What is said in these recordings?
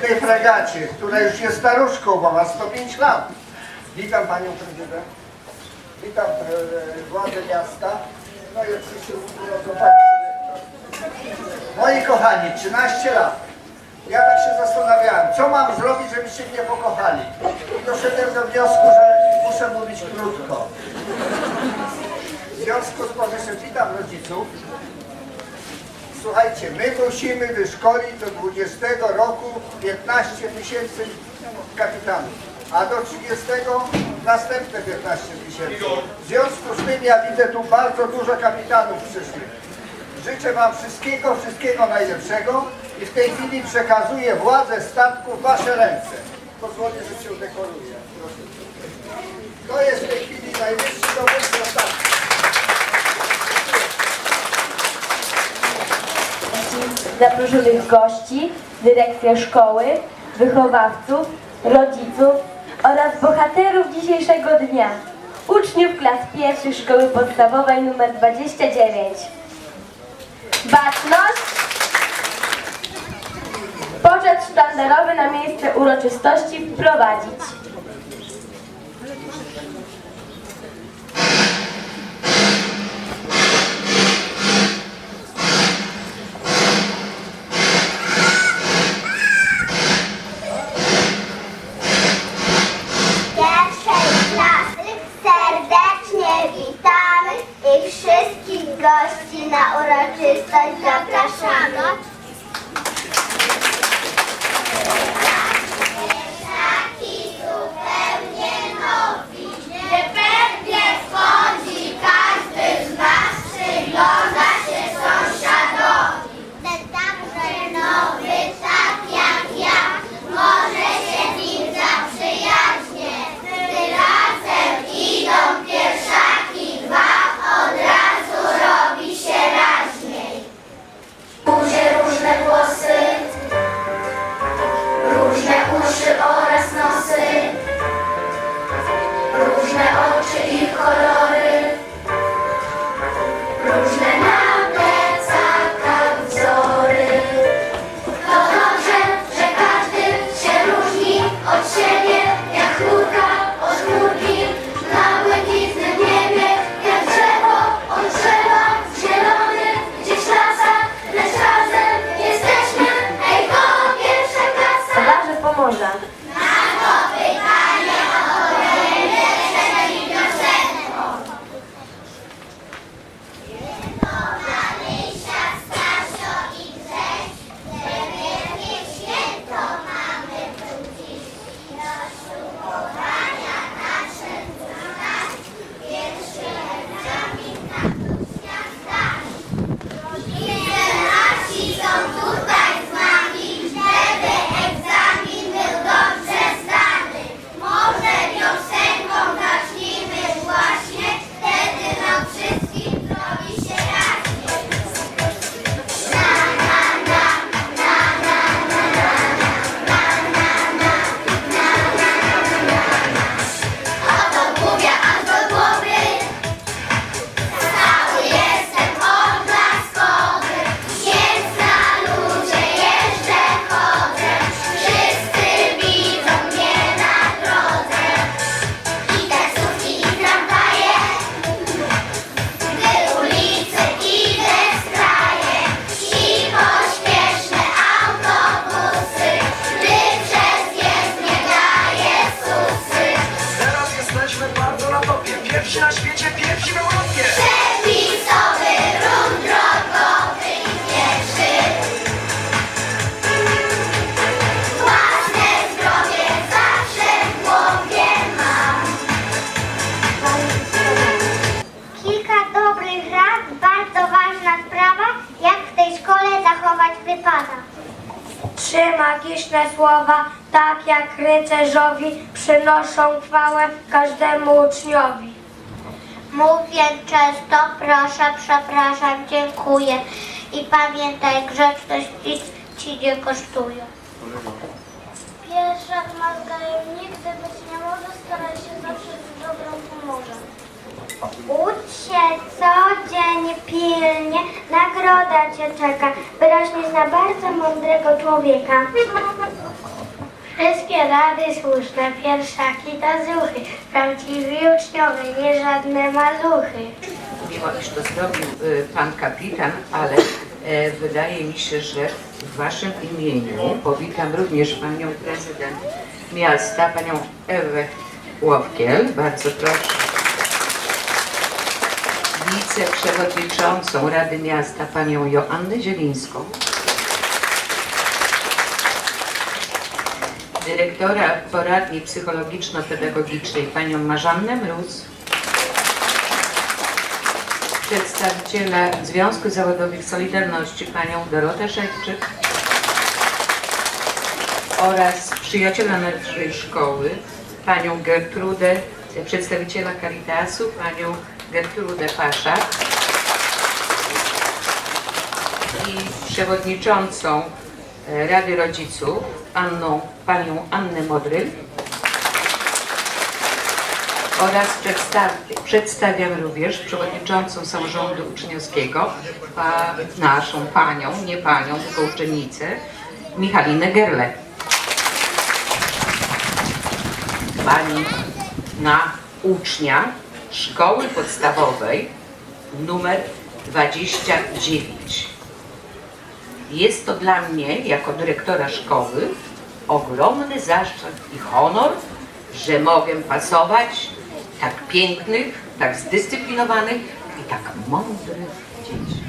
tej fregacie, która już jest staruszką, bo ma 105 lat. Witam Panią Prezydent. Witam e, władze miasta. No i oczywiście urodzą Pani. Moi kochani, 13 lat. Ja tak się zastanawiałem, co mam zrobić, żebyście mnie pokochali. I doszedłem do wniosku, że muszę mówić krótko. W związku z powyższym witam rodziców. Słuchajcie, my musimy wyszkolić do 20 roku 15 tysięcy kapitanów, a do 30 następne 15 tysięcy. W związku z tym ja widzę tu bardzo dużo kapitanów przyszłych. Życzę Wam wszystkiego, wszystkiego najlepszego i w tej chwili przekazuję władzę statku w Wasze ręce. Pozwolę, że się udekoruję. To jest w tej chwili zaproszonych gości, dyrekcję szkoły, wychowawców, rodziców oraz bohaterów dzisiejszego dnia, uczniów klas pierwszych szkoły podstawowej nr 29. Baczność! Poczet sztandarowy na miejsce uroczystości wprowadzić. pierwszej klasy serdecznie witamy i wszystkich gości na uroczystość zapraszamy. Nasze ich kolor. Pierwsi na świecie, pierwsi w Europie. Przepisowy ruch drogowy i pieszy. Własne zdrowie zawsze w głowie mam. Kilka dobrych rad, bardzo ważna sprawa, jak w tej szkole zachować wypada. Trzy magiczne słowa, tak jak rycerzowi, przynoszą chwałę każdemu uczniowi. Mówię często, proszę, przepraszam, dziękuję. I pamiętaj, grzeczność nic ci nie kosztuje. Pierwsza wymagają nigdy być nie może, staraj się zawsze z dobrą pomożą. Ucz się codziennie pilnie, nagroda cię czeka. Wyrośniesz na bardzo mądrego człowieka. Wszystkie rady słuszne, pierwszaki to zuchy, prawdziwi uczniowie, nie żadne maluchy. mimo iż to zrobił y, pan kapitan, ale e, wydaje mi się, że w waszym imieniu powitam również panią prezydent miasta, panią Ewę Łowkiel. Bardzo proszę. Wiceprzewodniczącą Rady Miasta panią Joannę Zielińską. Dyrektora poradni psychologiczno-pedagogicznej panią Marzannę Mróz przedstawiciela Związku Zawodowych Solidarności panią Dorotę Szewczyk oraz przyjaciela naszej szkoły panią Gertrudę, przedstawiciela Caritasu panią Gertrudę Paszak i przewodniczącą Rady Rodziców Anną, panią Annę Modryl oraz przedstaw, przedstawiam również przewodniczącą samorządu uczniowskiego, naszą panią, nie panią, tylko uczennicę, Michalinę Gerle. Pani na ucznia szkoły podstawowej numer 29. Jest to dla mnie, jako dyrektora szkoły, ogromny zaszczyt i honor, że mogę pasować tak pięknych, tak zdyscyplinowanych i tak mądrych dzieci.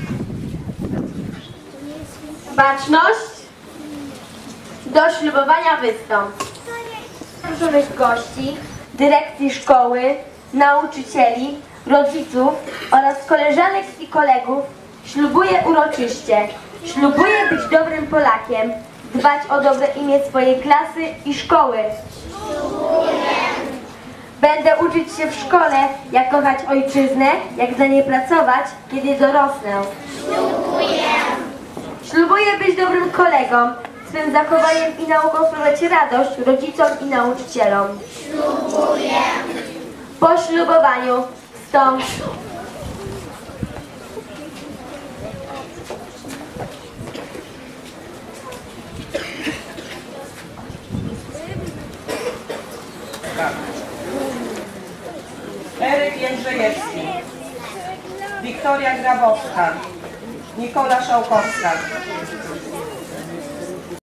Baczność do ślubowania wystąp. Zaproszonych gości, dyrekcji szkoły, nauczycieli, rodziców oraz koleżanek i kolegów ślubuję uroczyście. Ślubuję być dobrym Polakiem, dbać o dobre imię swojej klasy i szkoły. Będę uczyć się w szkole, jak kochać ojczyznę, jak dla niej pracować, kiedy dorosnę. Ślubuję być dobrym kolegą, swym zachowaniem i nauką sprawiać radość rodzicom i nauczycielom. Ślubuję. Po ślubowaniu wstąp. Eryk Jędrzejewski, Wiktoria Grabowska, Nikola Szałkowska,